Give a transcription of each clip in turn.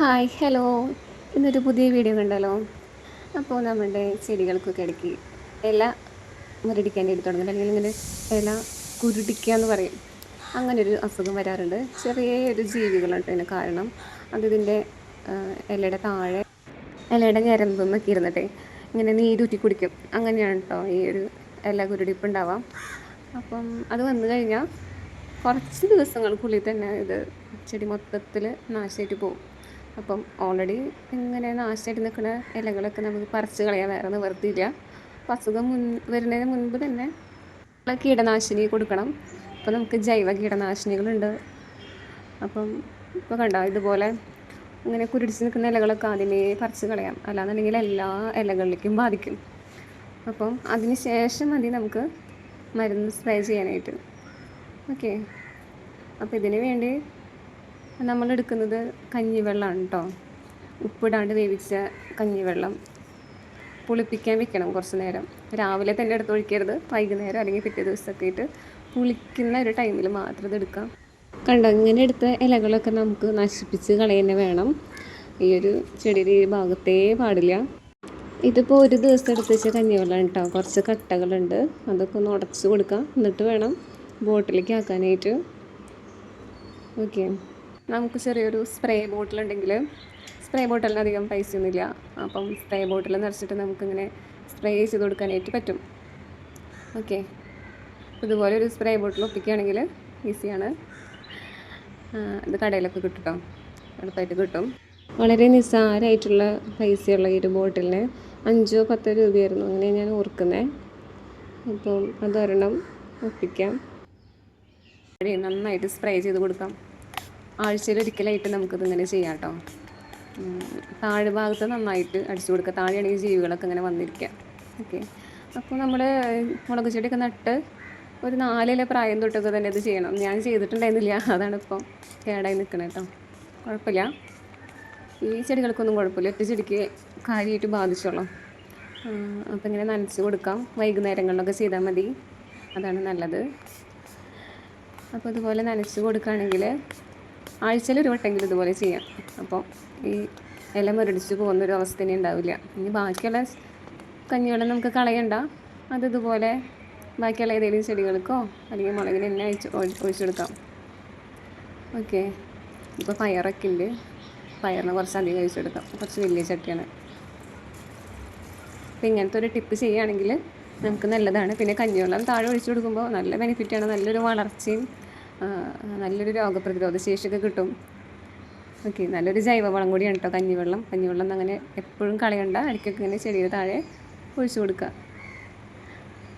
Hi hello. ഇന്നൊരു പുതിയ video കണ്ടല്ലോ. അപ്പോൾ നമ്മുടെ ചെടികൾക്കൊക്കെ ഇടയ്ക്ക് ഇല മുരടിക്കാൻ എടുത്ത് തുടങ്ങുന്നത് അല്ലെങ്കിൽ ഇങ്ങനെ ഇല കുരുടിക്കുക എന്ന് പറയും. അങ്ങനൊരു അസുഖം വരാറുണ്ട്. ചെറിയൊരു ജീവികളുണ്ട് ഇതിന് കാരണം. അതിതിന്റെ ഇലയുടെ താഴെ ഇലയുടെ ഞരമ്പുമൊക്കെ ഇരുന്നിട്ടേ ഇങ്ങനെ നീരൂറ്റി കുടിക്കും. അങ്ങനെയാണ് കേട്ടോ ഈ ഒരു ഇല കുരുടിപ്പ് ഉണ്ടാവാം. അപ്പം അത് വന്നു കഴിഞ്ഞാൽ കുറച്ച് ദിവസങ്ങൾക്കുള്ളിൽ തന്നെ ഇത് ചെടി മൊത്തത്തിൽ നാശമായിട്ട് പോകും. അപ്പം ഓൾറെഡി ഇങ്ങനെ നാശമായിട്ട് നിൽക്കുന്ന ഇലകളൊക്കെ നമുക്ക് പറിച്ച് കളയാൻ വേറെ നിവർത്തിയില്ല അപ്പം അസുഖം മുൻ വരുന്നതിന് മുൻപ് തന്നെ കീടനാശിനി കൊടുക്കണം. അപ്പോൾ നമുക്ക് ജൈവ കീടനാശിനികളുണ്ട്. അപ്പം ഇപ്പോൾ കണ്ടോ ഇതുപോലെ ഇങ്ങനെ കുരുടിച്ച് നിൽക്കുന്ന ഇലകളൊക്കെ ആദ്യമേ പറിച്ച് കളയാം. അല്ലാന്നുണ്ടെങ്കിൽ എല്ലാ ഇലകളിലേക്കും ബാധിക്കും. അപ്പം അതിന് ശേഷം മതി നമുക്ക് മരുന്ന് സ്പ്രേ ചെയ്യാനായിട്ട്. ഓക്കെ അപ്പോൾ ഇതിന് വേണ്ടി നമ്മൾ എടുക്കുന്നത് കഞ്ഞിവെള്ളമാണ് കേട്ടോ ഉപ്പിടാണ്ട് വേവിച്ച കഞ്ഞിവെള്ളം പുളിപ്പിക്കാൻ വെക്കണം കുറച്ച് നേരം. രാവിലെ തന്നെ എടുത്ത് ഒഴിക്കരുത്. വൈകുന്നേരം അല്ലെങ്കിൽ പിറ്റേ ദിവസമൊക്കെ ആയിട്ട് പുളിക്കുന്ന ഒരു ടൈമിൽ മാത്രം ഇത് എടുക്കാം. കണ്ടോ ഇങ്ങനെ എടുത്ത ഇലകളൊക്കെ നമുക്ക് നശിപ്പിച്ച് കളയുന്ന വേണം. ഈ ഒരു ചെടിയുടെ ഈ ഭാഗത്തേ പാടില്ല. ഇതിപ്പോൾ ഒരു ദിവസം എടുത്ത് വെച്ച കഞ്ഞിവെള്ളം കേട്ടോ കുറച്ച് കട്ടകളുണ്ട്. അതൊക്കെ ഒന്ന് ഉടച്ച് കൊടുക്കാം. എന്നിട്ട് വേണം ബോട്ടിലേക്ക് ആക്കാനായിട്ട്. ഓക്കെ. നമുക്ക് ചെറിയൊരു സ്പ്രേ ബോട്ടിൽ ബോട്ടിലുണ്ടെങ്കിൽ സ്പ്രേ ബോട്ടിലിന് അധികം പൈസയൊന്നുമില്ല. അപ്പം സ്പ്രേ ബോട്ടിൽ നിറച്ചിട്ട് നമുക്കിങ്ങനെ സ്പ്രേ ചെയ്ത് കൊടുക്കാനായിട്ട് പറ്റും. ഓക്കെ ഇതുപോലെ ഒരു സ്പ്രേ ബോട്ടിൽ ഒപ്പിക്കുകയാണെങ്കിൽ ഈസിയാണ്. ഇത് കടയിലൊക്കെ കിട്ടും കേട്ടോ എളുപ്പമായിട്ട് കിട്ടും. വളരെ നിസ്സാരമായിട്ടുള്ള പൈസയുള്ള ഈ ഒരു ബോട്ടിലിന് അഞ്ചോ പത്തോ രൂപയായിരുന്നു അങ്ങനെ ഞാൻ ഓർക്കുന്നത് അപ്പം അതൊരെണ്ണം ഒപ്പിക്കാം. നന്നായിട്ട് സ്പ്രേ ചെയ്ത് കൊടുക്കാം. ആഴ്ചയിൽ ഒരിക്കലായിട്ട് നമുക്കിത് ഇങ്ങനെ ചെയ്യാം കേട്ടോ. താഴെ ഭാഗത്ത് നന്നായിട്ട് അടിച്ചു കൊടുക്കുക. താഴെയാണെങ്കിൽ ജീവികളൊക്കെ ഇങ്ങനെ വന്നിരിക്കുക. ഓക്കെ. അപ്പോൾ നമ്മൾ മുളക് ചെടിയൊക്കെ നട്ട് ഒരു നാലിലെ പ്രായം തൊട്ടൊക്കെ തന്നെ ഇത് ചെയ്യണം. ഞാൻ ചെയ്തിട്ടുണ്ടായിരുന്നില്ല. അതാണ് ഇപ്പം കേടായി നിൽക്കുന്നത് കേട്ടോ. കുഴപ്പമില്ല. ഈ ചെടികൾക്കൊന്നും കുഴപ്പമില്ല. ഒറ്റ ചെടിക്ക് കാര്യമായിട്ട് ബാധിച്ചോളാം. അപ്പം ഇങ്ങനെ നനച്ച് കൊടുക്കാം. വൈകുന്നേരങ്ങളിലൊക്കെ ചെയ്താൽ മതി. അതാണ് നല്ലത്. അപ്പോൾ ഇതുപോലെ നനച്ച് കൊടുക്കുകയാണെങ്കിൽ ആഴ്ചയിൽ ഒരു വട്ടെങ്കിലും ഇതുപോലെ ചെയ്യാം. അപ്പോൾ ഈ ഇല മുരടിച്ച് പോകുന്നൊരു അവസ്ഥ ഇനി ഉണ്ടാവില്ല. ഇനി ബാക്കിയുള്ള കഞ്ഞിവെള്ളം നമുക്ക് കളയണ്ട. അത് ഇതുപോലെ ബാക്കിയുള്ള ഏതെങ്കിലും ചെടികൾക്കോ അല്ലെങ്കിൽ മുളകിന് എന്നെ അയച്ച് ഒഴിച്ചെടുക്കാം ഓക്കെ. ഇപ്പോൾ പയറൊക്കെ ഉണ്ട് പയറിന് കുറച്ച് അധികം ഒഴിച്ചെടുക്കാം കുറച്ച് വലിയ ചട്ടിയാണ്. അപ്പം ഇങ്ങനത്തെ ഒരു ടിപ്പ് ചെയ്യുകയാണെങ്കിൽ നമുക്ക് നല്ലതാണ്. പിന്നെ കഞ്ഞിവെള്ളം താഴെ ഒഴിച്ചു കൊടുക്കുമ്പോൾ നല്ല ബെനിഫിറ്റാണ് നല്ലൊരു വളർച്ചയും നല്ലൊരു രോഗപ്രതിരോധ ശേഷിയൊക്കെ കിട്ടും. ഓക്കെ നല്ലൊരു ജൈവവളം കൂടിയാണ് കേട്ടോ കഞ്ഞിവെള്ളം. കഞ്ഞിവെള്ളം അങ്ങനെ എപ്പോഴും കളയണ്ട. ഇടയ്ക്കൊക്കെ ഇങ്ങനെ ചെടിയുടെ താഴെ ഒഴിച്ചു കൊടുക്കുക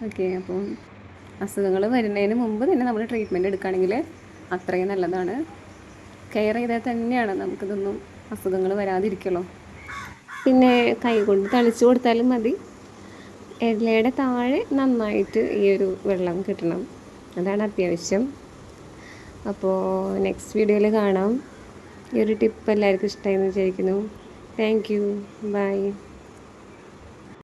ഓക്കെ അപ്പം അസുഖങ്ങൾ വരുന്നതിന് മുമ്പ് തന്നെ നമ്മൾ ട്രീറ്റ്മെന്റ് എടുക്കുകയാണെങ്കിൽ അത്രയും നല്ലതാണ്. കെയർ ചെയ്താൽ തന്നെയാണ് നമുക്കിതൊന്നും അസുഖങ്ങൾ വരാതിരിക്കുള്ളൂ പിന്നെ കൈ കൊണ്ട് തളിച്ചു കൊടുത്താലും മതി. ഇലയുടെ താഴെ നന്നായിട്ട് ഈ ഒരു വെള്ളം കിട്ടണം. അതാണ് അത്യാവശ്യം. അപ്പോൾ നെക്സ്റ്റ് വീഡിയോയിൽ കാണാം. ഈ ഒരു ടിപ്പ് എല്ലാവർക്കും ഇഷ്ടമായി എന്ന് വിചാരിക്കുന്നു. Thank you by